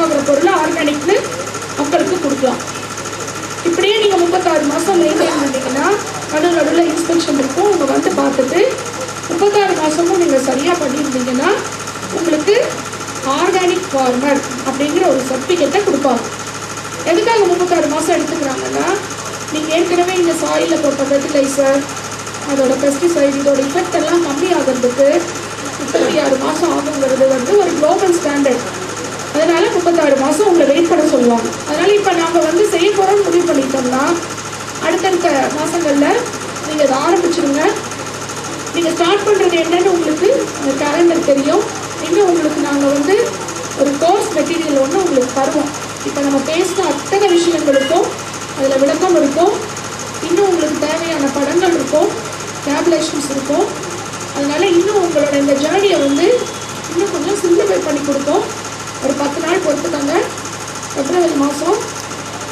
செலவாகிற பொருளை ஆர்கானிக்னு மக்களுக்கு கொடுக்கலாம். இப்படியே நீங்கள் முப்பத்தாறு மாதம் மெயின்டைன் பண்ணிங்கன்னா நடு நடுவில் இன்ஸ்பெக்ஷன் இருக்கும். அவங்க வந்து பார்த்துட்டு முப்பத்தாறு மாதமும் நீங்கள் சரியாக பண்ணியிருந்தீங்கன்னா உங்களுக்கு ஆர்கானிக் ஃபார்மர் அப்படிங்கிற ஒரு சர்டிஃபிகேட்டை கொடுப்பாங்க. எதுக்காக முப்பத்தாறு மாதம் எடுத்துக்கிறாங்கன்னா நீங்கள் ஏற்கனவே இந்த சாயிலில் போட்ட ஃபெர்டிலைசர் அதோட பெஸ்டிசைட் இதோட இஃபெக்ட் எல்லாம் கம்மி ஆகிறதுக்கு முப்பத்தி ஆறு மாதம் ஆகுங்கிறது வந்து ஒரு குளோபல் ஸ்டாண்டர்ட் அதனால முப்பத்தாறு மாதம் உங்களை வெயிட் பண்ண சொல்லுவாங்க. அதனால இப்போ நாங்கள் வந்து செய்ய போகிறோம்னு முடிவு பண்ணிட்டோம்னா அடுத்தடுத்த மாதங்களில் நீங்கள் இதை ஆரம்பிச்சிருங்க. நீங்கள் ஸ்டார்ட் பண்ணுறது என்னன்னு உங்களுக்கு அந்த கேலண்டர் தெரியும். இன்னும் உங்களுக்கு நாங்கள் வந்து ஒரு கோர்ஸ் மெட்டீரியல் ஒன்று உங்களுக்கு தருவோம். இப்போ நம்ம பேசின அத்தனை விஷயங்களுக்கும் அதில் விளக்கம் இருக்கும். இன்னும் உங்களுக்கு தேவையான படங்கள் இருக்கும். டேப்லேஷன்ஸ் இருக்கும். அதனால் இன்னும் உங்களோட இந்த ஜேர்னியை வந்து இன்னும் கொஞ்சம் சிம்பிளிஃபை பண்ணி கொடுப்போம். ஒரு பத்து நாள் பொறுத்துக்கோங்க. பிப்ரவரி மாதம்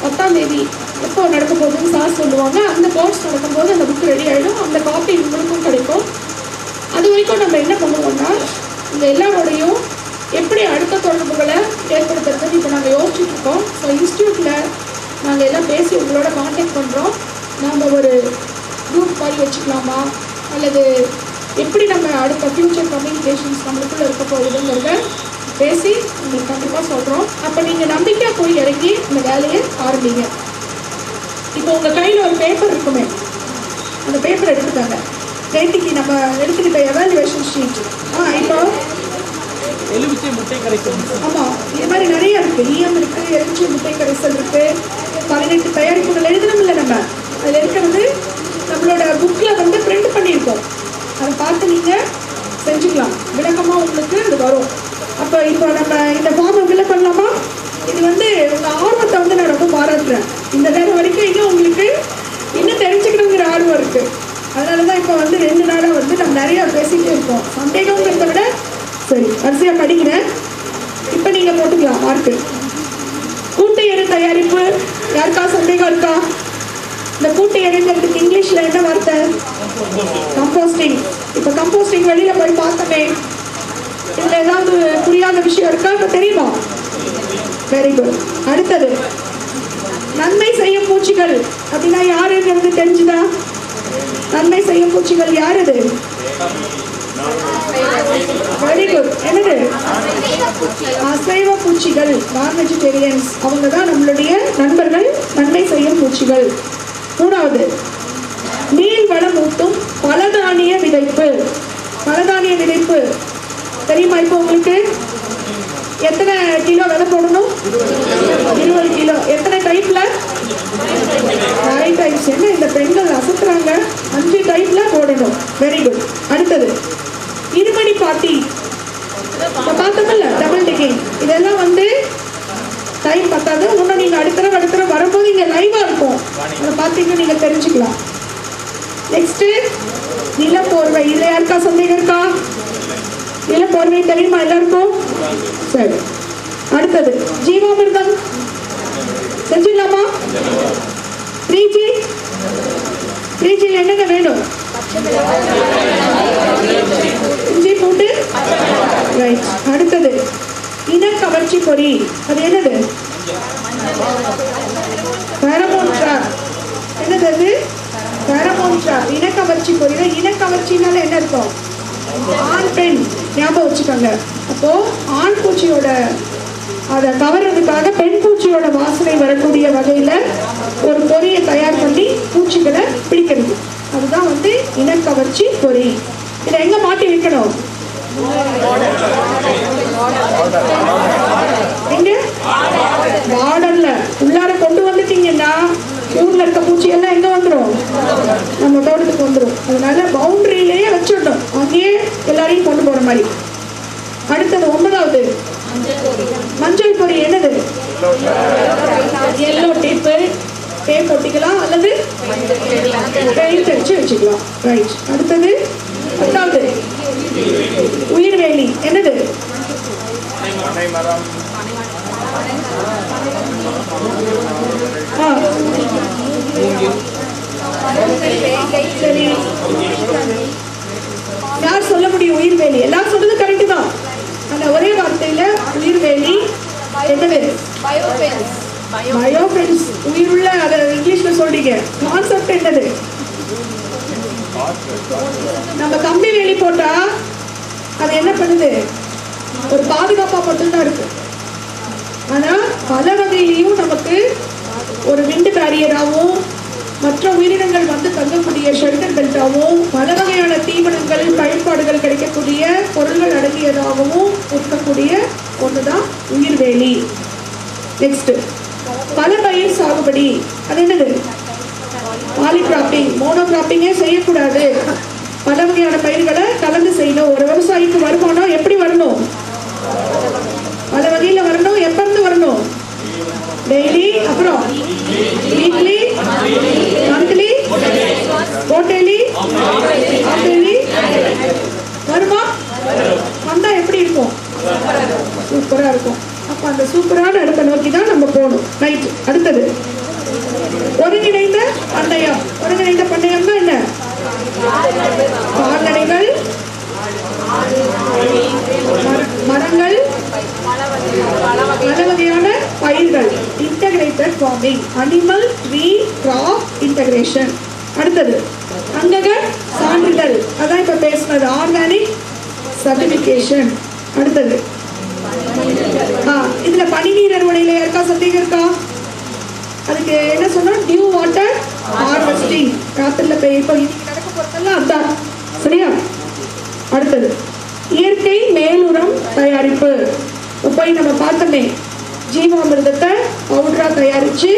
பத்தாம் தேதி எப்போ நடக்க போகுதுன்னு சார் சொல்லுவாங்க. அந்த கோர்ஸ் நடக்கும்போது அந்த புக் ரெடி ஆகிடும் அந்த காப்பி உங்களுக்கும் கிடைக்கும். அது வரைக்கும் நம்ம என்ன பண்ணுவோம்னா இந்த எல்லாரோடையும் எப்படி அடுத்த தொடர்புகளை ஏற்படுத்துறதுன்னு இப்போ நாங்கள் யோசிச்சுட்ருக்கோம் ஸோ இன்ஸ்டியூட்டில் நாங்கள் எல்லாம் பேசி உங்களோட காண்டாக்ட் பண்ணுறோம் நாம் ஒரு குரூப் மாதிரி வச்சுக்கலாமா? அல்லது எப்படி நம்ம அடுத்த ஃப்யூச்சர் கம்யூனிகேஷன்ஸ் நம்மளுக்குள்ளே இருக்க போகுதுங்கிறத பேசி உங்களுக்கு கண்டிப்பாக சொல்கிறோம் அப்போ நீங்கள் நம்பிக்கையாக போய் இறங்கி இந்த வேலையை ஆரம்பிங்க. இப்போ உங்கள் கையில் ஒரு பேப்பர் இருக்குமே. அந்த பேப்பர் எடுத்துட்டாங்க நேற்றுக்கு நம்ம எடுத்துக்கிட்ட எவாலுவேஷன் ஷீட் ஆ இப்போ? எலுமிச்சை முட்டை கரைசல். ஆமாம் இது மாதிரி நிறைய இருக்குது ஈயம் இருக்குது எலுமிச்சை முட்டை கரைசல் இருக்குது பதினெட்டு தயாரிப்புகள் எழுதணும்ல நம்ம. அதில் இருக்கிறது நம்மளோட புக்கில் வந்து பிரிண்ட் பண்ணியிருக்கோம். அதை பார்த்து நீங்கள் செஞ்சுக்கலாம். விளக்கமாக உங்களுக்கு இது வரும். அப்போ இப்போ நம்ம இந்த ஃபார்மை ஃபில்அப் பண்ணலாமா? இது வந்து உங்கள் ஆர்வத்தை வந்து நான் ரொம்ப பாராட்டுறேன். இந்த நேரம் வரைக்கும் இன்னும் உங்களுக்கு இன்னும் தெரிஞ்சுக்கணுங்கிற ஆர்வம் இருக்குது அதனால தான் இப்போ வந்து ரெண்டு நாளாக வந்து நம்ம நிறையா பேசிகிட்டே இருக்கோம். சந்தேகங்கிறத விட சரி வரிசையாக படிக்கிறேன். இப்போ நீங்கள் போட்டுக்கலாம் மார்க்கு கூட்டு எரு தயாரிப்பு. யாருக்கா சந்தேகம் இருக்கா? இந்த கூட்டு எருங்கிறதுக்கு இங்கிலீஷில் என்ன வார்த்தை? கம்போஸ்டிங் இப்போ கம்போஸ்டிங் வெளியில் போய் பார்த்தோமே இதுல ஏதாவது புரியாத விஷயம் இருக்கா? இப்ப தெரியுமா? வெரி குட் அடுத்தது நன்மை செய்யும் பூச்சிகள் அப்படின்னா யாருங்கிறது தெரிஞ்சுதா? நன்மை செய்யும் பூச்சிகள் யார் இது? வெரி குட் என்னது? அசைவ பூச்சிகள் நான் வெஜிடேரியன்ஸ் அவங்க தான் நம்மளுடைய நண்பர்கள். நன்மை செய்யும் பூச்சிகள். மூணாவது மீன் வளம் ஊட்டும் பலதானிய விதைப்பு. பலதானிய விதைப்பு. தெரியுமா இப்போ உங்களுக்கு? எத்தனை கிலோ விலை போடணும்? இருபது கிலோ. எத்தனை டைப்ல நிறைய டைப்ஸ் என்ன இந்த பெண்கள் அசத்துறாங்க? அஞ்சு டைப்ல போடணும். வெரி குட் அடுத்தது இருமணி பாட்டி. இப்போ பார்த்தோம்ல டபுள் டிகே இதெல்லாம் வந்து டைம் பத்தாது. இன்னும் நீங்கள் அடுத்த தடவை அடுத்த வரும்போது இங்கே லைவாக இருக்கும். அதை பார்த்தீங்கன்னா நீங்கள் தெரிஞ்சுக்கலாம். நெக்ஸ்ட்டு நிலப்போர்வை. இதில் யாருக்கா சந்தேகம் இருக்கா? நிலப்போர்வை தெரியுமா எல்லாருக்கும் சரி. அடுத்தது ஜீவாமிர்தம். செஞ்சிடலாமா? த்ரீ ஜி த்ரீ ஜியில் என்னங்க வேணும் இஞ்சி பூண்டு? ரைட் அடுத்தது இனக்கவர்ச்சி பொறி. அது என்னது? பேரமோன் என்னது அது? பேரமோன் இனக்கவர்ச்சி பொறி. இனக்கவர்ச்சினால என்ன இருக்கும் ஆண் பெண் ஞாபகம் வச்சுக்கோங்க. அப்போ ஆண் பூச்சியோட அதை கவர்றதுக்காக பெண் பூச்சியோட வாசனை வரக்கூடிய வகையில் ஒரு பொறியை தயார் பண்ணி பூச்சிகளை பிடிக்கிறது. அதுதான் வந்து இனக்கவர்ச்சி பொறி. இதை எங்க மாட்டி வைக்கணும் எங்க பார்டர்ல உள்ளார கொண்டு வந்துட்டீங்கன்னா ஊர்ல இருக்க பூச்சி எல்லாம் எங்க வந்துடும் நம்ம தோட்டத்துக்கு வந்துடும் அதனால பவுண்டரியிலேயே வச்சிடணும். அங்கேயே எல்லாரையும் கொண்டு போற மாதிரி. அடுத்தது ஒன்பதாவது மஞ்சள் பொடி என்னது? எல்லோ டேப்பு டேப் ஒட்டிக்கலாம். அல்லது பெயிண்ட் அடிச்சு வச்சுக்கலாம். ரைட் அடுத்தது பத்தாவது உயிர்வேலி என்னது? ஆ. யார் சொல்ல முடியும் உயிர்வேலி எல்லாரும் சொல்றது கரெக்ட் தான். அந்த ஒரே வார்த்தையில உயிர்வேலி எந்த என்னது? பயோபென்ஸ் உயிருள்ள அதை இங்கிலீஷ்ல சொல்றீங்க. கான்செப்ட் என்னது? நம்ம கம்பி வேலி போட்டா அது என்ன பண்ணுது? ஒரு பாதுகாப்பா மட்டும்தான் இருக்கு. ஆனா பல வகையிலையும் நமக்கு ஒரு விண்டு பேரியராகவும் மற்ற உயிரினங்கள் வந்து தங்கக்கூடிய ஷெல்டர் பெல்ட்டாகவும் பல வகையான தீவனங்கள் பயன்பாடுகள் கிடைக்கக்கூடிய பொருள்கள் அடங்கியதாகவும் இருக்கக்கூடிய ஒண்ணுதான் உயிர்வேலி நெக்ஸ்ட் பல பயிர் சாகுபடி. அது என்னது? பாலிகிராப்பிங் மோனோகிராப்பிங்கே செய்யக்கூடாது. பல வகையான பயிர்களை கலந்து செய்யணும். ஒரு விவசாயிக்கு வருமானம் எப்படி வரணும் பல வகையில வரணும் எப்ப இருந்து வரணும் டெய்லி அப்புறம் வீக்லி மந்த்லி குவார்டர்லி ஹாஃப்டர்லி வருமா வந்தா எப்படி இருக்கும் சூப்பரா இருக்கும் அப்ப அந்த சூப்பரான இடத்தை நோக்கி தான் நம்ம போகணும் ரைட் அடுத்தது ஒருங்கிணைந்த பந்தயம் ஒருங்கிணைந்த பந்தயம்னா என்ன கால்நடைகள் மர- மரங்கள் பல வகையான பயிர்கள் integrated farming animal tree crop integration அடுத்தது அங்கக சான்றிதழ் அது ஆர்கானிக் சர்டிபிகேஷன் அடுத்தது. ஆ இதில் பனிநீர் அறுவடையில இருக்கா சந்தேகம் இருக்கா? அதுக்கு என்ன சொன்னோம் டியூ வாட்டர் ஹார்வெஸ்டிங் ராத்திரில பெய் இப்போ இன்னைக்கு நடக்க போறதெல்லாம் அதான். சரியா? அடுத்தது. இயற்கை மேலுரம் தயாரிப்பு. போய் நம்ம பார்த்தோமே ஜீவாமிர்தத்தை பவுடரா தயாரிச்சு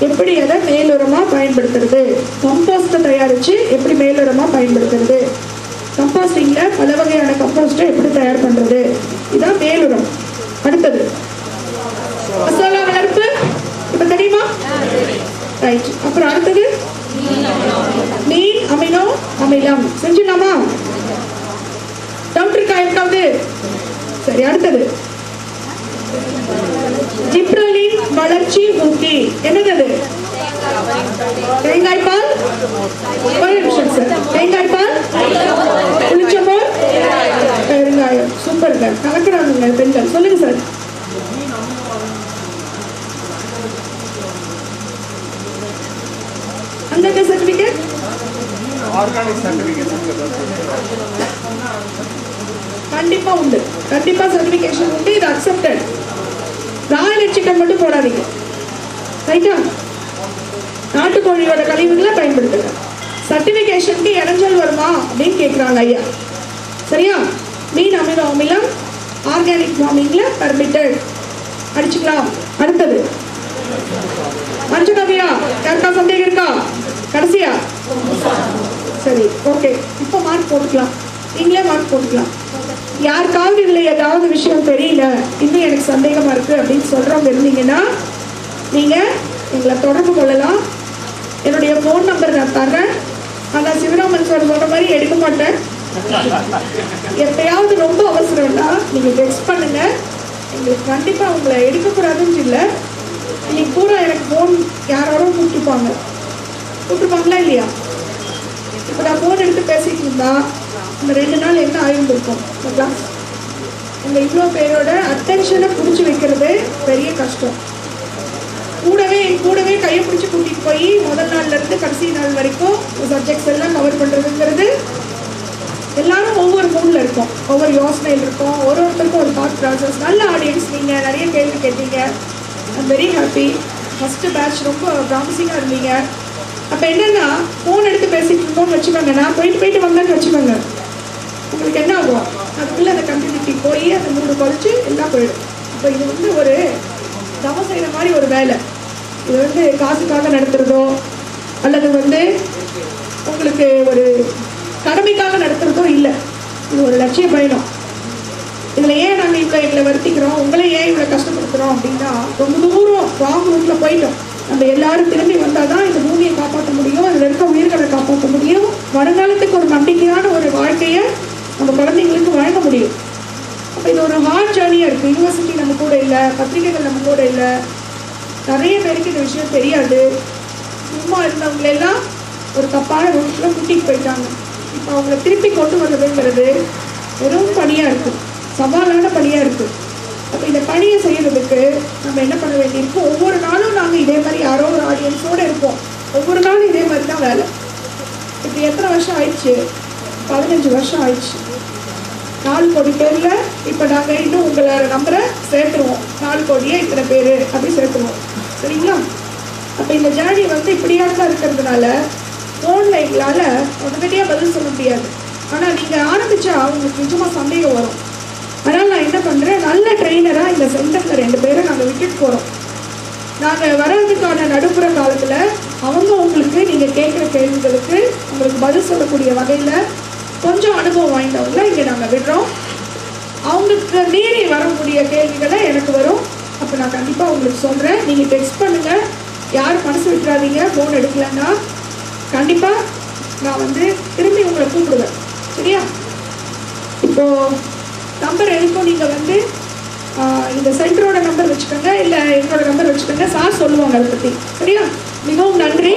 எப்படி அதை மேலுரமா பயன்படுத்துறது? கம்போஸ்ட்டை தயாரிச்சு எப்படி மேலுரமா பயன்படுத்துறது? கம்போஸ்டிங்கில் பல வகையான கம்போஸ்ட்டை எப்படி தயார் பண்ணுறது இதான் மேலுரம் அடுத்தது. மசாலா வளர்ப்பு. இப்போ தெரியுமா? ரைட் அப்புறம் அடுத்தது? மீன் அமினோ அமிலம். செஞ்சிடலாமா? டவுட் இருக்கா இருக்காது. சரி அடுத்தது. ஜிப்ரலின் வளர்ச்சி ஊக்கி என்னது தேங்காய் பால்? ஒரு நிமிஷம் சார் தேங்காய் பால் புளிச்சமோர் பெருங்காயம் சூப்பருங்க கலக்குறாங்க பெண்கள். சொல்லுங்க சார் அங்க சர்டிபிகேட் ஆர்கானிக் சர்டிஃபிகேட் கண்டிப்பா உண்டு. கண்டிப்பா சர்டிபிகேஷன் உண்டு. இது அக்செப்டட் ராயல் சிக்கன் மட்டும் போடாதீங்க. ரைட்டா நாட்டுக்கோழியோட கழிவுகளை பயன்படுத்துங்க. சர்டிபிகேஷனுக்கு இடைஞ்சல் வருமா அப்படின்னு கேட்குறாங்க ஐயா. சரியா? மீன் அமில அமிலம் ஆர்கானிக் ஃபார்மிங்கில் பர்மிட்டட் அடிச்சுக்கலாம். அடுத்தது. மஞ்சுகவியா யாருக்கா சந்தேகம் இருக்கா? கடைசியா? சரி ஓகே இப்போ மார்க் போட்டுக்கலாம். நீங்களே மார்க் போட்டுக்கலாம். யாருக்காவது இதில் ஏதாவது விஷயம் தெரியல இன்னும் எனக்கு சந்தேகமாக இருக்குது அப்படின்னு சொல்கிறவங்க இருந்தீங்கன்னா நீங்கள் எங்களை தொடர்பு கொள்ளலாம். என்னுடைய ஃபோன் நம்பர் நான் தர்றேன். ஆனால் சிவராமன் சார் சொன்ன மாதிரி எடுக்க மாட்டேன். எப்பயாவது ரொம்ப அவசரம்னா நீங்கள் டெக்ஸ்ட் பண்ணுங்க. எங்களுக்கு கண்டிப்பாக உங்களை எடுக்கக்கூடாதுன்னு இல்லை. இன்னைக்கு பூரா எனக்கு ஃபோன் யாரோட கூப்பிட்டுப்பாங்க. கூப்பிட்டுப்பாங்களா இல்லையா? இப்போ நான் ஃபோன் எடுத்து பேசிட்டு இருந்தா இந்த ரெண்டு நாள் என்ன ஆயிருந்திருக்கும்? இந்த இவ்வளோ பேரோட அட்டென்ஷனை பிடிச்சி வைக்கிறது பெரிய கஷ்டம். கூடவே என் கூடவே கையை பிடிச்சி கூட்டிட்டு போய் முதல் நாள்ல இருந்து கடைசி நாள் வரைக்கும் சப்ஜெக்ட்ஸ் எல்லாம் கவர் பண்றதுங்கிறது எல்லாரும் ஒவ்வொரு மூடில் இருக்கும். ஒவ்வொரு யோசனையில் இருக்கும். ஒரு ஒருத்தருக்கும் ஒரு தாட் ப்ராசஸ் நல்ல ஆடியன்ஸ் நீங்கள் நிறைய கேள்வி கேட்டீங்க. I'm very happy first batch ரொம்ப ப்ராமிசிங்காக இருந்தீங்க. அப்போ என்னன்னா ஃபோன் எடுத்து பேசிட்டு இருக்கோம்னு வச்சுக்கோங்க. நான் போயிட்டு போயிட்டு வந்தேன்னு வச்சுக்கோங்க. உங்களுக்கு என்ன ஆகும்? அதுக்குள்ளே அந்த கம்யூனிட்டி போய் அந்த மூடு குறைச்சி எல்லாம் போயிடும். இப்போ இது வந்து ஒரு தவம் செய்கிற மாதிரி ஒரு வேலை. இது வந்து காசுக்காக நடத்துகிறதோ அல்லது வந்து உங்களுக்கு ஒரு கடமைக்காக நடத்துகிறதோ இல்லை. இது ஒரு லட்சிய பயணம். இதில் ஏன் நாங்கள் இவ்வளோ எங்களை வருத்திக்கிறோம்? உங்களை ஏன் இவ்வளோ கஷ்டப்படுத்துகிறோம் அப்படின்னா ரொம்ப தூரம் ராங் ரூட்டில் போயிட்டோம். நம்ம எல்லாரும் திரும்பி வந்தால் தான் இந்த பூமியை காப்பாற்ற முடியும் அதில் இருக்க உயிர்களை காப்பாற்ற முடியும். வருங்காலத்துக்கு ஒரு நம்பிக்கையான ஒரு வாழ்க்கையை நம்ம குழந்தைங்களுக்கு வழங்க முடியும். அப்போ இது ஒரு ஹார்ட் ஜேர்னியாக இருக்குது யூனிவர்சிட்டி நம்ம கூட இல்லை பத்திரிகைகள் நம்ம கூட இல்லை. நிறைய பேருக்கு இந்த விஷயம் தெரியாது. சும்மா இருந்தவங்களெல்லாம் ஒரு தப்பான ரூட்டில் கூட்டிகிட்டு போயிட்டாங்க. இப்போ அவங்கள திருப்பி கொண்டு வரதுங்கிறது வெறும் பணியாக இருக்கும் சவாலான பணியாக இருக்குது அப்போ இந்த பணியை செய்கிறதுக்கு நம்ம என்ன பண்ண வேண்டியிருக்கு ஒவ்வொரு நாளும் நாங்கள் இதே மாதிரி யாரோ ஒரு ஆடியன்ஸோடு இருப்போம். ஒவ்வொரு நாளும் இதே மாதிரி தான் வேலை. இப்போ எத்தனை வருஷம் ஆயிடுச்சு? பதினஞ்சு வருஷம் ஆயிடுச்சு. நாலு கோடி பேரில் இப்போ நாங்கள் இன்னும் உங்களை நம்பரை சேர்த்துருவோம். நாலு கோடியே இத்தனை பேர் அப்படி சேர்த்துருவோம். சரிங்களா? அப்போ இந்த ஜேர்னி வந்து இப்படியாக தான் இருக்கிறதுனால ஃபோனில் எங்களால் உடனடியாக பதில் சொல்ல முடியாது. ஆனால் நீங்கள் ஆரம்பித்தா உங்களுக்கு நிஜமாக சந்தேகம் வரும். அதனால் நான் என்ன பண்ணுறேன் நல்ல ட்ரெயினராக இந்த சென்டரில் ரெண்டு பேரை நாங்கள் விட்டுட்டு போகிறோம் நாங்கள் வர்றதுக்கான நடுப்புற காலத்தில் அவங்க உங்களுக்கு நீங்கள் கேட்குற கேள்விகளுக்கு உங்களுக்கு பதில் சொல்லக்கூடிய வகையில் கொஞ்சம் அனுபவம் வாய்ந்தவங்கள இங்கே நாங்கள் விடுறோம். அவங்களுக்கு மீறி வரக்கூடிய கேள்விகளை எனக்கு வரும். அப்போ நான் கண்டிப்பாக உங்களுக்கு சொல்கிறேன் நீங்கள் டெக்ஸ்ட் பண்ணுங்கள் யார் மனசு விட்டுறாதீங்க. ஃபோன் எடுக்கலன்னா கண்டிப்பாக நான் வந்து திரும்பி உங்களை கூப்பிடுவேன். சரியா? இப்போது நம்பர் எதுக்கும் நீங்கள் வந்து இந்த சென்டரோட நம்பர் வச்சுக்கோங்க. இல்லை என்னோட நம்பர் வச்சுக்கோங்க. சார் சொல்லுவாங்க அதை பற்றி சரியா? மிகவும் நன்றி.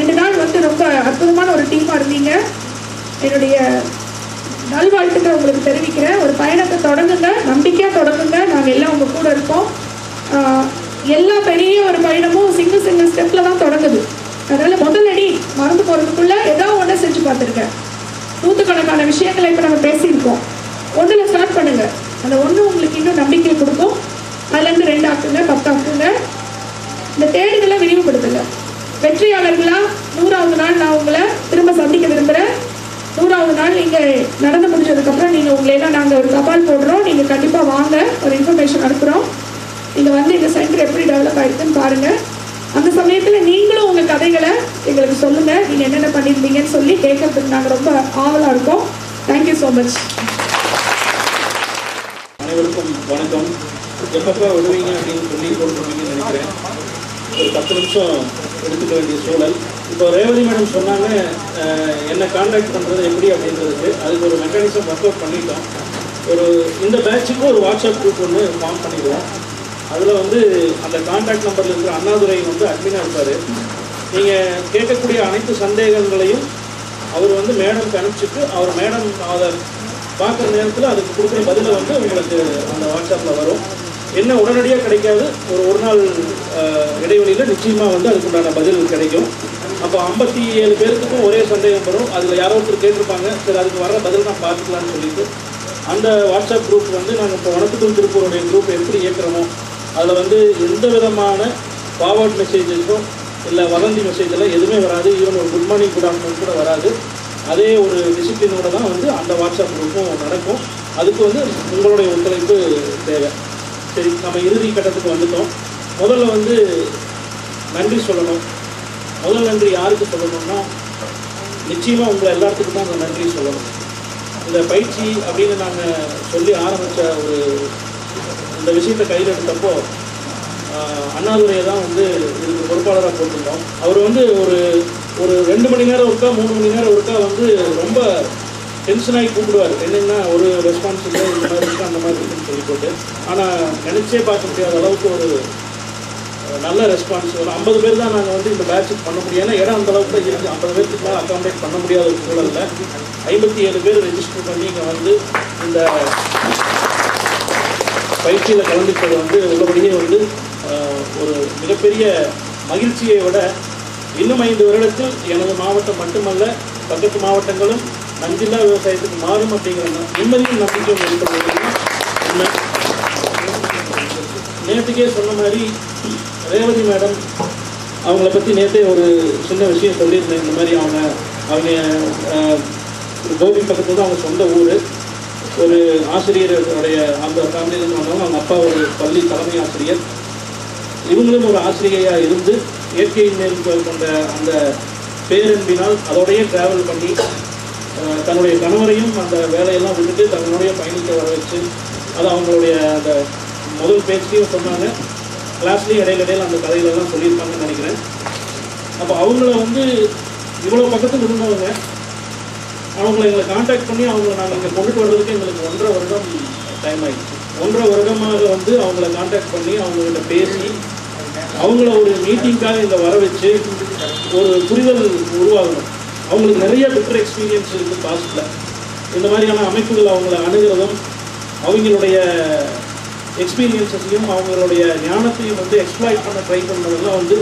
ரெண்டு நாள் வந்து ரொம்ப அற்புதமான ஒரு டீமாக இருந்தீங்க. என்னுடைய நல்வாழ்த்துக்களை உங்களுக்கு தெரிவிக்கிறேன். ஒரு பயணத்தை தொடங்குங்க. நம்பிக்கையாக தொடங்குங்க. நாங்கள் எல்லாம் உங்கள் கூட இருப்போம். எல்லா பெரிய ஒரு பயணமும் சிங்கிள் சிங்கிள் ஸ்டெப்பில் தான் தொடங்குது. அதனால் முதல் அடி மறந்து போகிறதுக்குள்ளே ஏதோ ஒன்று செஞ்சு பார்த்துருக்கேன். நூற்றுக்கணக்கான விஷயங்களை இப்போ நம்ம பேசியிருக்கோம். ஒன்றில் ஸ்டார்ட் பண்ணுங்கள் அந்த ஒன்று உங்களுக்கு இன்னும் நம்பிக்கை கொடுக்கும். அதுலேருந்து ரெண்டு ஆக்குங்க பத்து ஆக்குங்க. இந்த தேடுதலை விரிவுபடுத்துங்க. வெற்றியாளர்களாக நூறாவது நாள் நான் உங்களை திரும்ப சந்திக்க விரும்புகிறேன் நூறாவது நாள் நீங்கள் நடந்து முடிஞ்சதுக்கப்புறம் நீங்கள் உங்களையெல்லாம் நாங்கள் ஒரு தபால் போடுறோம். நீங்கள் கண்டிப்பாக வாங்க ஒரு இன்ஃபர்மேஷன் அனுப்புகிறோம் நீங்கள் வந்து இந்த சென்டர் எப்படி டெவலப் ஆயிருக்குன்னு பாருங்கள் அந்த சமயத்தில் நீங்களும் உங்கள் கதைகளை எங்களுக்கு சொல்லுங்கள் நீங்கள் என்னென்ன பண்ணியிருந்தீங்கன்னு சொல்லி கேட்கறதுக்கு நாங்கள் ரொம்ப ஆவலாக இருக்கோம். தேங்க்யூ ஸோ மச் அனைவருக்கும் வணக்கம். எப்பப்போ விடுவீங்க அப்படின்னு சொல்லி போட்டுருவீங்கன்னு நினைக்கிறேன். ஒரு பத்து நிமிஷம் எடுத்துக்க வேண்டிய சூழல். இப்போ ரேவதி மேடம் சொன்னாங்க என்ன காண்டாக்ட் பண்ணுறது எப்படி அப்படின்றதுக்கு. அதுக்கு ஒரு மெக்கானிசம் ஒர்க் அவுட் பண்ணிட்டோம். ஒரு இந்த பேட்சுக்கு ஒரு வாட்ஸ்அப் குரூப் ஒன்று ஃபார்ம் பண்ணிடுவோம். அதில் வந்து அந்த காண்டாக்ட் நம்பரில் இருக்கிற அண்ணாதுரை வந்து அட்மினாக இருப்பார். நீங்கள் கேட்கக்கூடிய அனைத்து சந்தேகங்களையும் அவர் வந்து மேடம்க்கு அனுப்பிச்சிட்டு அவர் மேடம் அதை பார்க்குற நேரத்தில் அதுக்கு கொடுக்குற பதிலை வந்து உங்களுக்கு அந்த வாட்ஸ்அப்பில் வரும். என்ன உடனடியாக கிடைக்காது ஒரு ஒரு நாள் இடைவெளியில் நிச்சயமாக வந்து அதுக்குண்டான பதில் கிடைக்கும். அப்போ ஐம்பத்தி ஏழு பேருக்கும் ஒரே சந்தேகம் வரும். அதில் யாரோ ஒருத்தர் கேட்டிருப்பாங்க சரி அதுக்கு வர பதில் நான் பார்த்துக்கலான்னு சொல்லிட்டு அந்த வாட்ஸ்அப் குரூப் வந்து நாங்கள் இப்போ வணக்கத்தில் திருப்பூருடைய குரூப் எப்படி இயக்குறோமோ அதில் வந்து எந்த விதமான ஃபார்வர்ட் மெசேஜஸும் இல்லை வதந்தி மெசேஜெல்லாம் எதுவுமே வராது. ஈவன் ஒரு குட் மார்னிங் குட் ஆஃப்டர்நூன் கூட வராது. அதே ஒரு டிசிப்ளினோட தான் வந்து அந்த வாட்ஸ்அப் குரூப்பும் நடக்கும். அதுக்கு வந்து உங்களுடைய ஒத்துழைப்பு தேவை. சரி நம்ம இறுதி கட்டத்துக்கு வந்துட்டோம். முதல்ல வந்து நன்றி சொல்லணும். முதல் நன்றி யாருக்கு சொல்லணும்னா நிச்சயமாக உங்களை எல்லாத்துக்கும் தான் அந்த நன்றி சொல்லணும். இந்த பயிற்சி அப்படின்னு நாங்கள் சொல்லி ஆரம்பித்த ஒரு இந்த விஷயத்தை கையில் எடுத்தப்போ அண்ணாதுரையை தான் வந்து இதுக்கு பொறுப்பாளராக போட்டிருந்தோம். அவர் வந்து ஒரு ஒரு ரெண்டு மணி நேரம் ஒருக்கா மூணு மணி நேரம் ஒருக்கா வந்து ரொம்ப டென்ஷன் ஆகி கூப்பிடுவார். என்னென்னா ஒரு ரெஸ்பான்ஸ் இல்லை இந்த மாதிரி இருக்கு அந்த மாதிரி இருக்குன்னு சொல்லி போட்டு. ஆனால் நினச்சே பார்க்க முடியாத அளவுக்கு ஒரு நல்ல ரெஸ்பான்ஸ் ஒரு ஐம்பது பேர் தான் நாங்கள் வந்து இந்த பேட்சுக்கு பண்ண முடியும். ஏன்னா இடம் அந்த அளவுக்கு தான் இருக்குது ஐம்பது பேருக்கு மேலே அக்காமடேட் பண்ண முடியாத ஒரு சூழலில் ஐம்பத்தி ஏழு பேர் ரெஜிஸ்டர் பண்ணி இங்கே வந்து இந்த பயிற்சியில் கலந்துக்கிறது வந்து உள்ளபடியே வந்து ஒரு மிகப்பெரிய மகிழ்ச்சியை விட இன்னும் ஐந்து வருடத்தில் எனது மாவட்டம் மட்டுமல்ல பக்கத்து மாவட்டங்களும் நஞ்சில்லா விவசாயத்துக்கு மாறும் அப்படிங்கிற நிம்மதியும் நம்பிக்கையும் ஏற்படுவது உண்மை நேற்றுக்கே சொன்ன மாதிரி ரேவதி மேடம் அவங்கள பற்றி நேற்றே ஒரு சின்ன விஷயம் சொல்லியிருந்தேன். இந்த மாதிரி அவங்க அவங்க கோபி பக்கத்தில் தான் அவங்க சொந்த ஊர். ஒரு ஆசிரியருடைய அந்த ஃபேமிலியில் வந்தவங்க அவங்க அப்பா ஒரு பள்ளி தலைமை ஆசிரியர். இவங்களும் ஒரு ஆசிரியையாக இருந்து இயற்கை மேல் கொண்ட அந்த பேரன்பினால் அதோடையே டிராவல் பண்ணி தன்னுடைய கணவரையும் அந்த வேலையெல்லாம் விட்டுட்டு தன்னுடைய பயணிக்க வர வச்சு அது அவங்களுடைய அந்த முதல் பேச்சுலேயும் சொன்னாங்க. கிளாஸ்லேயும் இடையில இடையில அந்த கதைகளெல்லாம் சொல்லியிருப்பாங்கன்னு நினைக்கிறேன். அப்போ அவங்கள வந்து இவ்வளோ பக்கத்தில் இருந்தவங்க அவங்கள எங்களை காண்டாக்ட் பண்ணி அவங்கள நாங்கள் இங்கே கொண்டுட்டு வர்றதுக்கு எங்களுக்கு ஒன்றரை வருடம் டைம் ஆகிடுச்சு ஒன்றரை வருடமாக வந்து அவங்கள காண்டாக்ட் பண்ணி அவங்ககிட்ட பேசி அவங்கள ஒரு மீட்டிங்காக இங்கே வர வச்சு ஒரு புரிதல் உருவாகணும். அவங்களுக்கு நிறைய பெட்டர் எக்ஸ்பீரியன்ஸ் இருக்குது பாஸ்டில் இந்த மாதிரியான அமைப்புகள் அவங்கள அணுகிறதும் அவங்களுடைய எக்ஸ்பீரியன்ஸஸையும் அவங்களுடைய ஞானத்தையும் வந்து எக்ஸ்ப்ளாய்ட் பண்ண ட்ரை பண்ணுறதுலாம் வந்து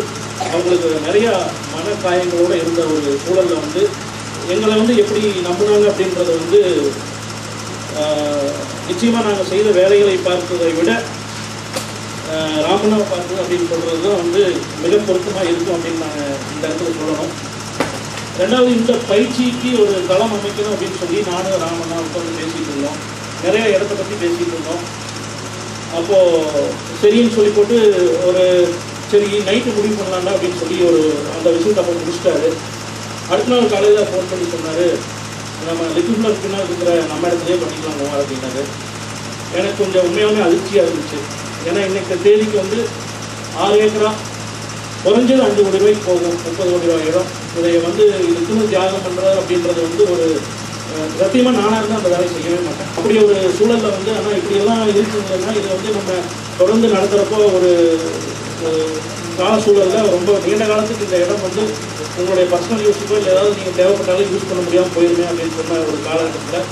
அவங்களுக்கு நிறையா மன காயங்களோடு இருந்த ஒரு சூழலில் வந்து எங்களை வந்து எப்படி நம்புனாங்க அப்படின்றத வந்து நிச்சயமாக நாங்கள் செய்த வேலைகளை பார்த்ததை விட ஆஹ் ராமனாவை பார்த்து அப்படின்னு சொல்கிறது தான் வந்து மிக பொருத்தமாக இருக்கும் அப்படின்னு நாங்கள் இந்த இடத்துல சொல்லணும். ரெண்டாவது இந்த பயிற்சிக்கு ஒரு களம் அமைக்கணும் அப்படின்னு சொல்லி நானும் ராமனா உட்காந்து பேசிகிட்டு இருந்தோம். நிறைய இடத்த பற்றி பேசிகிட்டு இருந்தோம். அப்போது சரின்னு சொல்லி போட்டு ஒரு சரி நைட்டு முடிவு பண்ணலாம்டா அப்படின்னு சொல்லி ஒரு அந்த விஷயத்தை அப்போ முடிச்சிட்டாரு. அடுத்த நாள் காலையில் ஃபோன் பண்ணி சொன்னார். நம்ம லிக்விட் பின்னால் இருக்கிற நம்ம இடத்துலேயே பண்ணிக்கலாம் குமார் அப்படின்னாரு. எனக்கு கொஞ்சம் உண்மையாகவே அதிர்ச்சியாக இருந்துச்சு. ஏன்னா இன்றைக்கு தேதிக்கு வந்து ஆறு ஏக்கரா குறைஞ்சது அஞ்சு கோடி ரூபாய்க்கு போகும். முப்பது கோடி ரூபாய் இடம் இதை வந்து இதுக்குன்னு தியாகம் பண்ணுறது அப்படின்றது வந்து ஒரு சத்தியமாக நானாக இருந்தால் அந்த வேலையை செய்யவே மாட்டேன். அப்படி ஒரு சூழலில் வந்து ஆனால் இப்படியெல்லாம் இருக்குதுன்னா இதை வந்து நம்ம தொடர்ந்து நடத்துகிறப்போ ஒரு கால சூழல்ல ரொம்ப நீண்ட காலத்துக்கு இந்த இடம் வந்து உங்களுடைய பர்சனல் யூஸுக்கோ இல்லை ஏதாவது நீங்கள் தேவைப்பட்டாலும் யூஸ் பண்ண முடியாமல் போயிருமே அப்படின்னு சொன்ன ஒரு காலகட்டத்தில்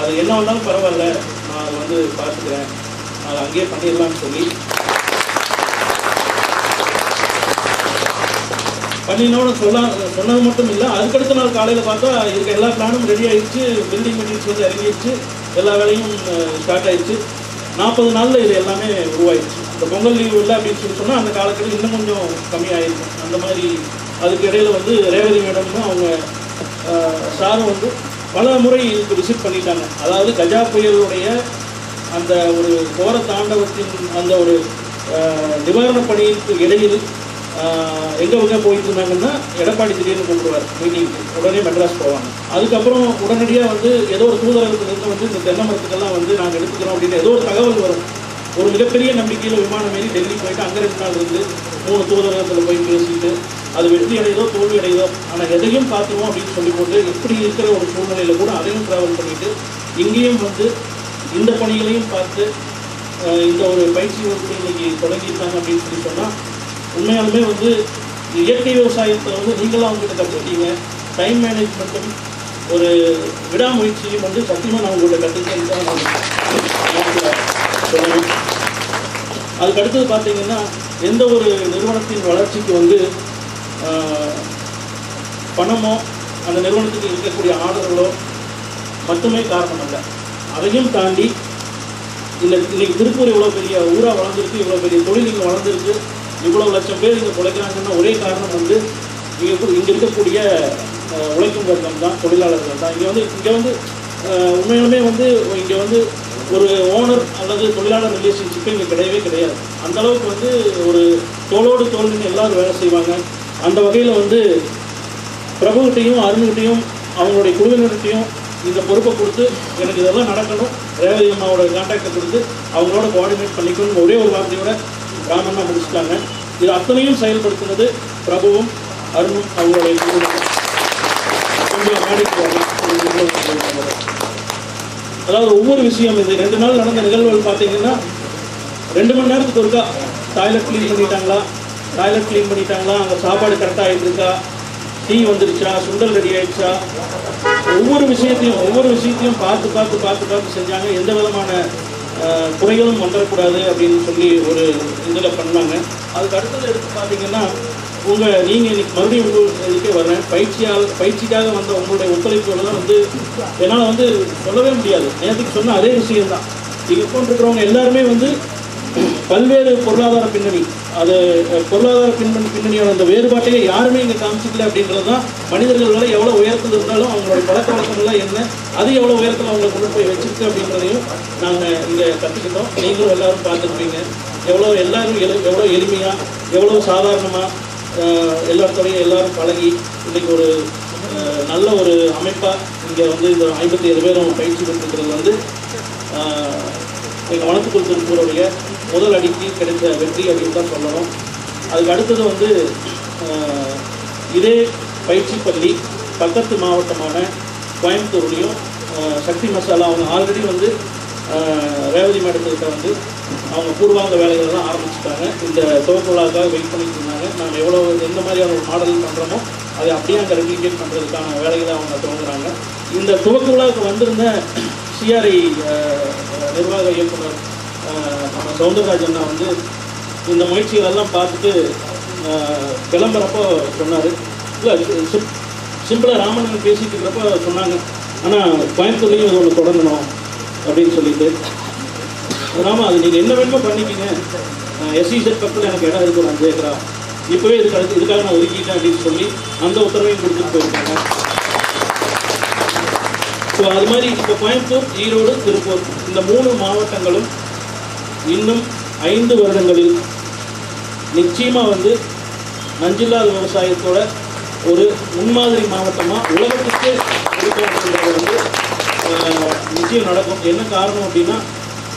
அது என்ன வந்தாலும் பரவாயில்ல. நான் அதை வந்து பார்த்துக்கிறேன். அதை அங்கேயே பண்ணிடலாம்னு சொல்லி. பண்ணினோட சொல்ல சொன்னது மட்டும் இல்லை அதுக்கடுத்த நாள் காலையில் பார்த்தா இருக்க எல்லா பிளானும் ரெடி ஆயிடுச்சு. பில்டிங் மெட்டீரியல்ஸ் வந்து இறங்கிடுச்சு. எல்லா வேலையும் ஸ்டார்ட் ஆயிடுச்சு. நாற்பது நாளில் இது எல்லாமே உருவாயிடுச்சு. இந்த பொங்கல் லீவு இல்லை அப்படின்னு சொல்லி சொன்னால் அந்த காலத்தில் இன்னும் கொஞ்சம் கம்மியாயிருக்கும். அந்த மாதிரி அதுக்கு இடையில வந்து ரேவதி மேடம்னு அவங்க சாரும் வந்து பல முறை இதுக்கு விசிட் பண்ணிட்டாங்க. அதாவது கஜா புயலுடைய அந்த ஒரு கோர தாண்டவத்தின் அந்த ஒரு நிவாரண பணிக்கு இடையில் எங்கே எங்க போயிட்டு இருந்தாங்கன்னா எடப்பாடி திடீர்னு கூப்பிடுவார் மீட்டிங்க்கு உடனே மெட்ராஸ் போவாங்க. அதுக்கப்புறம் உடனடியாக வந்து ஏதோ ஒரு தூதரகத்துலேருந்து வந்து இந்த தென்னை மரத்துக்கெல்லாம் வந்து நாங்கள் எடுத்துக்கிறோம் அப்படின்னு ஏதோ ஒரு தகவல் வரும். ஒரு மிகப்பெரிய நம்பிக்கையில் விமானம் ஏறி டெல்லி போயிட்டு அங்கே ரெண்டு நாள் இருந்து மூணு தூதரகத்தில் போய் பேசிட்டு அது வெற்றி அடையுதோ தோல்வி அடையுதோ ஆனால் எதையும் பார்த்துருவோம் அப்படின்னு சொல்லி போட்டு இப்படி இருக்கிற ஒரு சூழ்நிலையில் கூட அதையும் ட்ராவல் பண்ணிட்டு இங்கேயும் வந்து இந்த பணிகளையும் பார்த்து இந்த ஒரு பயிற்சி வகுப்பு இன்னைக்கு தொடங்கியிருக்காங்க அப்படின்னு சொல்லி சொன்னால் உண்மையாலுமே வந்து இயற்கை விவசாயத்தை வந்து நீங்களாம் அவங்ககிட்ட கற்றுக்கிட்டீங்க டைம் மேனேஜ்மெண்ட்டும் ஒரு விடாமுயற்சியும் வந்து சத்தியமாக நான் உங்கள்கிட்ட கற்றுக்கிட்டேன்னு தான் சொல்லணும் அதுக்கு அடுத்தது பார்த்தீங்கன்னா எந்த ஒரு நிறுவனத்தின் வளர்ச்சிக்கு வந்து பணமோ அந்த நிறுவனத்துக்கு இருக்கக்கூடிய ஆர்டர்களோ மட்டுமே காரணம் அல்ல அதையும் தாண்டி இந்த இன்னைக்கு திருப்பூர் இவ்வளோ பெரிய ஊராக வளர்ந்துருக்கு இவ்வளோ பெரிய தொழில் இங்கே வளர்ந்துருக்கு இவ்வளோ லட்சம் பேர் இங்கே பிழைக்கிறாங்கன்னா ஒரே காரணம் வந்து இங்கே இங்கே இருக்கக்கூடிய உழைக்கும் வர்க்கம் தான் தொழிலாளர்கள் தான். இங்கே வந்து இங்கே வந்து உண்மையிலுமே உண்மையாலுமே வந்து இங்கே வந்து ஒரு ஓனர் அல்லது தொழிலாளர் ரிலேஷன்ஷிப்பே இங்கே கிடையவே கிடையாது. அந்த அளவுக்கு வந்து ஒரு தோளோடு தோல்வின்னு எல்லாரும் வேலை செய்வாங்க. அந்த வகையில் வந்து பிரபுகிட்டையும் அருண்கிட்டையும் அவங்களுடைய குழுவினர்கிட்டையும் இந்த பொறுப்பை கொடுத்து எனக்கு இதெல்லாம் நடக்கணும். ரேவதி அம்மாவோட கான்டாக்டை கொடுத்து அவங்களோட கோஆர்டினேட் பண்ணிக்கணும் ஒரே ஒரு வார்த்தையோட ராமண்ணா முடிச்சுட்டாங்க. இது அத்தனையும் செயல்படுத்துனது பிரபுவும் அருணும் அவங்களுடைய குழுவினர். கொஞ்சம் மேடைக்கு வரலாம். இது இவ்வளவு சொல்லுவாங்க. அதாவது ஒவ்வொரு விஷயம் இது ரெண்டு நாள் நடந்த நிகழ்வுகள் பார்த்தீங்கன்னா ரெண்டு மணி நேரத்துக்கு ஒருக்கா டாய்லெட் க்ளீன் பண்ணிட்டாங்களா? டாய்லெட் க்ளீன் பண்ணிட்டாங்களா? அங்கே சாப்பாடு கரெக்டாக ஆகிட்டு இருக்கா டீ வந்துருச்சா? சுண்டல் ரெடி ஆயிடுச்சா? ஒவ்வொரு விஷயத்தையும் ஒவ்வொரு விஷயத்தையும் பார்த்து பார்த்து பார்த்து பார்த்து செஞ்சாங்க. எந்த விதமான குறைகளும் வந்துடக்கூடாது அப்படின்னு சொல்லி ஒரு இதில் பண்ணாங்க. அதுக்கு அடுத்தது எடுத்து பார்த்தீங்கன்னா உங்கள் நீங்கள் இன்னைக்கு மறுபடியும் உங்கள் இதுக்கே வர்றேன். பயிற்சியால் பயிற்சிக்காக வந்த உங்களுடைய தான் வந்து என்னால் வந்து சொல்லவே முடியாது. நேற்றுக்கு சொன்ன அதே விஷயம்தான். இங்கே போன்றிருக்கிறவங்க எல்லாருமே வந்து பல்வேறு பொருளாதார பின்னணி அது பொருளாதார பின்னணி பின்னணியோட அந்த வேறுபாட்டையே யாருமே இங்கே காமிச்சிக்கல அப்படின்றது தான் மனிதர்கள் எவ்வளோ உயரத்தில் இருந்தாலும் அவங்களுடைய பழக்க வழக்கங்கள்லாம் என்ன அது எவ்வளோ உயரத்தில் அவங்களை கொண்டு போய் வச்சிருக்கு அப்படின்றதையும் நாங்கள் இங்கே கற்றுக்கிட்டோம் நீங்களும் எல்லாரும் பார்த்துருப்பீங்க எவ்வளோ எல்லாரும் எளி எவ்வளோ எளிமையாக எவ்வளோ சாதாரணமாக எல்லாத்தோடையும் எல்லாரும் பழகி இன்றைக்கி ஒரு நல்ல ஒரு அமைப்பாக இங்கே வந்து இந்த ஐம்பத்தி ஏழு பேரும் பயிற்சி பெற்றிருக்கிறது வந்து எங்கள் வனத்துக்குள் திருப்பூருடைய முதல் அடிக்கு கிடைச்ச வெற்றி அப்படின்னு தான் சொல்லணும். அதுக்கு அடுத்தது வந்து இதே பயிற்சி பள்ளி பக்கத்து மாவட்டமான கோயம்புத்தூர்லேயும் சக்தி மசாலா அவங்க ஆல்ரெடி வந்து ரேவதி மேடத்துக்கிட்ட வந்து அவங்க பூர்வாங்க வேலைகள்லாம் ஆரம்பிச்சுட்டாங்க. இந்த சிவப்பு விழாக்காக வெயிட் பண்ணிட்டு இருந்தாங்க. நாங்கள் எவ்வளோ எந்த மாதிரியான ஒரு மாடல் பண்ணுறோமோ அதை அப்படியே அங்கே ரெப்ளிகேட் பண்ணுறதுக்கான வேலைகளை அவங்க துவங்குறாங்க. இந்த துவக்க விழாவுக்கு வந்திருந்த சிஆர்ஐ நிர்வாக இயக்குனர் நம்ம சவுந்தரராஜ் வந்து இந்த முயற்சிகளெல்லாம் பார்த்துட்டு கிளம்புறப்போ சொன்னார். இல்லை சிம்பிளாக ராமன் பேசிட்டு இருக்கிறப்ப சொன்னாங்க. ஆனால் கோயம்புத்தூர்லேயும் இது ஒன்று தொடங்கணும். அப்படின்னு சொல்லிட்டு. ஆமாம் அது நீங்கள் என்ன வேணுமோ பண்ணிக்கிங்க. எஸ்இசட் பக்கத்தில் எனக்கு இடம் இருக்கு ஒரு அஞ்சு ஏக்கரா. இப்போவே இதுக்கு அடுத்து இதுக்காக நான் ஒதுக்கிட்டேன் அப்படின்னு சொல்லி அந்த உத்தரவையும் கொடுத்துட்டு போயிருக்காங்க. ஸோ அது மாதிரி இப்போ கோயம்புத்தூர் ஈரோடு திருப்பூர் இந்த மூணு மாவட்டங்களும் இன்னும் ஐந்து வருடங்களில் நிச்சயமாக வந்து நஞ்சில்லாத விவசாயத்தோட ஒரு முன்மாதிரி மாவட்டமாக உலகத்துக்கு வந்து நிச்சயம் நடக்கும். என்ன காரணம் அப்படின்னா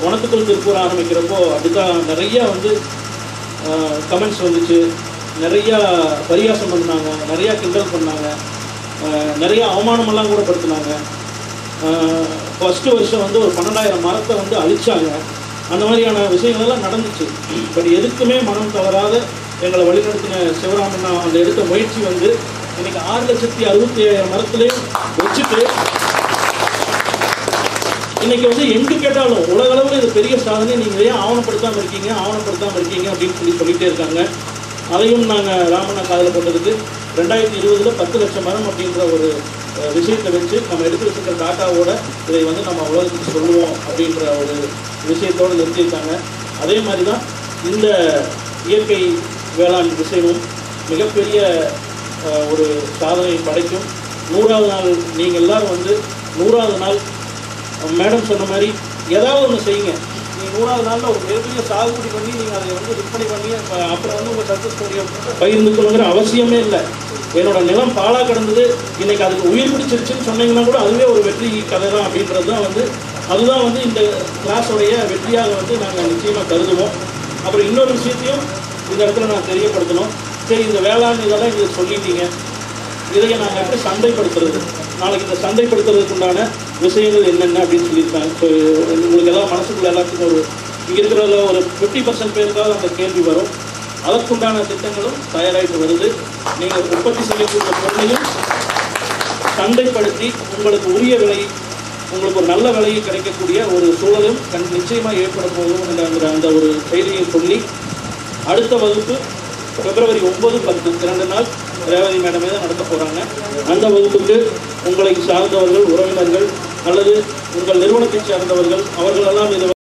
வனத்துக்குள் திருப்பூர் ஆரம்பிக்கிறப்போ அதுக்காக நிறையா வந்து கமெண்ட்ஸ் வந்துச்சு. நிறையா பரியாசம் பண்ணாங்க. நிறையா கிண்டல் பண்ணாங்க. நிறையா அவமானமெல்லாம் கூட படுத்தினாங்க. ஃபஸ்ட்டு வருஷம் வந்து ஒரு பன்னெண்டாயிரம் மரத்தை வந்து அழிச்சாங்க. அந்த மாதிரியான விஷயங்கள் எல்லாம் நடந்துச்சு. பட் எதுக்குமே மனம் தவறாத எங்களை வழிநடத்தின சிவராமண்ணா அந்த எடுத்த முயற்சி வந்து இன்றைக்கி ஆறு லட்சத்தி அறுபத்தி ஏழாயிரம் மரத்துலேயும் வச்சுட்டு இன்னைக்கு வந்து எங்கு கேட்டாலும் உலக அளவில் இது பெரிய சாதனை நீங்கள் ஏன் ஆவணப்படுத்தாமல் இருக்கீங்க ஆவணப்படுத்தாமல் இருக்கீங்க அப்படின்னு சொல்லி சொல்லிட்டே இருக்காங்க. அதையும் நாங்கள் ராமண்ணா காதில் போட்டதுக்கு ரெண்டாயிரத்தி இருபதுல பத்து லட்சம் மரம் அப்படின்ற ஒரு விஷயத்தை வச்சு நம்ம எடுத்து வச்சுருக்க டாட்டாவோட இதை வந்து நம்ம உலகத்துக்கு சொல்லுவோம் அப்படின்ற ஒரு விஷயத்தோடு நிறுத்தியிருக்காங்க. அதே மாதிரி தான் இந்த இயற்கை வேளாண் விஷயமும் மிகப்பெரிய ஒரு சாதனை படைக்கும். நூறாவது நாள் நீங்கள் எல்லாரும் வந்து நூறாவது நாள் மேடம் சொன்ன மாதிரி ஏதாவது ஒன்று செய்யுங்க. நீங்கள் நூறாவது நாளில் ஒரு மிகப்பெரிய சாகுபடி பண்ணி நீங்கள் அதை வந்து விற்பனை பண்ணி அப்புறம் வந்து உங்கள் சக்ஸஸ் ஸ்டோரியை பகிர்ந்துக்கணுங்கிற அவசியமே இல்லை. என்னோட நிலம் பாழாக கிடந்தது இன்னைக்கு அதுக்கு உயிர் பிடிச்சிருச்சுன்னு சொன்னீங்கன்னா கூட அதுவே ஒரு வெற்றி கதை தான் அப்படின்றது தான் வந்து அதுதான் வந்து இந்த கிளாஸோடைய வெற்றியாக வந்து நாங்கள் நிச்சயமாக கருதுவோம். அப்புறம் இன்னொரு விஷயத்தையும் இந்த இடத்துல நான் தெரியப்படுத்தணும். சரி இந்த வேளாண் இதெல்லாம் இங்கே சொல்லிட்டீங்க. இதையை நாங்கள் எப்படி சந்தைப்படுத்துறது? நாளைக்கு இந்த சந்தைப்படுத்துறதுக்கு உண்டான விஷயங்கள் என்னென்ன அப்படின்னு சொல்லியிருக்காங்க. ஸோ உங்களுக்கு எல்லாம் மனசுக்குள்ள எல்லாத்துக்கும் ஒரு இங்கே இருக்கிறதுல ஒரு ஃபிஃப்டி பர்சன்ட் பேருக்காவது அந்த கேள்வி வரும். அதற்குண்டான திட்டங்களும் தயாராகிட்டு வருது. நீங்கள் உற்பத்தி செய்யக்கூடிய பொருளையும் சந்தைப்படுத்தி உங்களுக்கு உரிய விலை உங்களுக்கு ஒரு நல்ல விலையில் கிடைக்கக்கூடிய ஒரு சூழலும் கண் நிச்சயமாக ஏற்பட போகும் என்ற அந்த ஒரு செய்தியை சொல்லி அடுத்த வகுப்பு பிப்ரவரி ஒன்பது பத்து இரண்டு நாள் ரேவதி மேடமே தான் நடத்த போகிறாங்க அந்த வகுப்புக்கு உங்களை சார்ந்தவர்கள் உறவினர்கள் அல்லது உங்கள் நிறுவனத்தை சார்ந்தவர்கள் அவர்களெல்லாம் இது